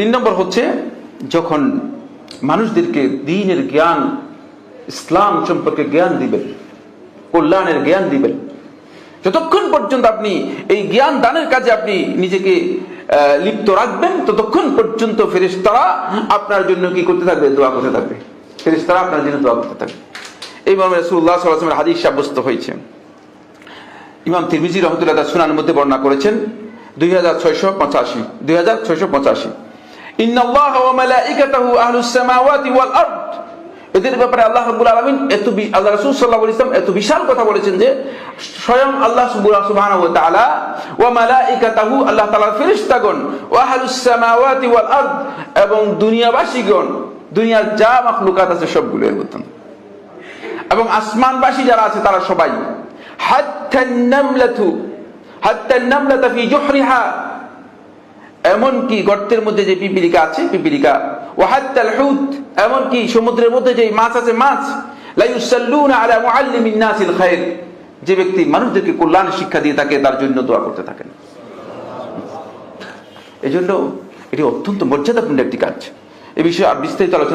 তিন নম্বর হচ্ছে, যখন মানুষদেরকে দিনের জ্ঞান, ইসলাম সম্পর্কে জ্ঞান দিবেন, কল্যাণের জ্ঞান দিবেন, যতক্ষণ পর্যন্ত আপনি এই জ্ঞান দানের কাজে আপনি নিজেকে লিপ্ত রাখবেন, ততক্ষণ পর্যন্ত ফেরেশতারা আপনার জন্য কি করতে থাকবে? দোয়া করতে থাকবে। ফেরেশতারা আপনার জন্য দোয়া করতে থাকবে। এই মর্মে সাল্লাল্লাহু হাদিস সাব্যস্ত হয়েছে। ইমাম তিরমিজি রহমতুল্লাহ সুনানের মধ্যে বর্ণনা করেছেন, দুই হাজার ছয়শো পঁচাশি, দুই হাজার ছয়শো পঁচাশি। এদের ব্যাপারে আল্লাহ রাব্বুল আলামিন এত আল্লাহ রাসূল আলাইহি এত বিশাল কথা বলেছেন যে, স্বয়ং আল্লাহ তাআলা ওয়া মালাইকাতাহু আল্লাহ তাআলার ফেরেশতাগণ ওয়া আহলুস সামাওয়াতি ওয়াল আরদ এবং দুনিয়াবাসীগণ, দুনিয়ার যা মাখলুকাত আছে সবগুলো এর এবং আসমানবাসী যারা আছে তারা সবাই হাত্তা নামলাতু হাত্তা নামলাতা ফি জুহরিহা এমন কি গর্তের মধ্যে যে পিপিলিকা আছে পিপিলিকা ও হাত্তাল হুত এমন কি সমুদ্রের মধ্যে যে মাছ আছে, মাছ। লাইউসাল্লুনা আলা মুআল্লিমিন নাসিল খায়র যে ব্যক্তি মানুষদেরকে কল্যাণ শিক্ষা দিয়ে থাকে তার জন্য দোয়া করতে থাকেন। এজন্য এটি অত্যন্ত মর্যাদাপূর্ণ একটি কাজ। এ বিষয়ে আর বিস্তারিত আলোচনা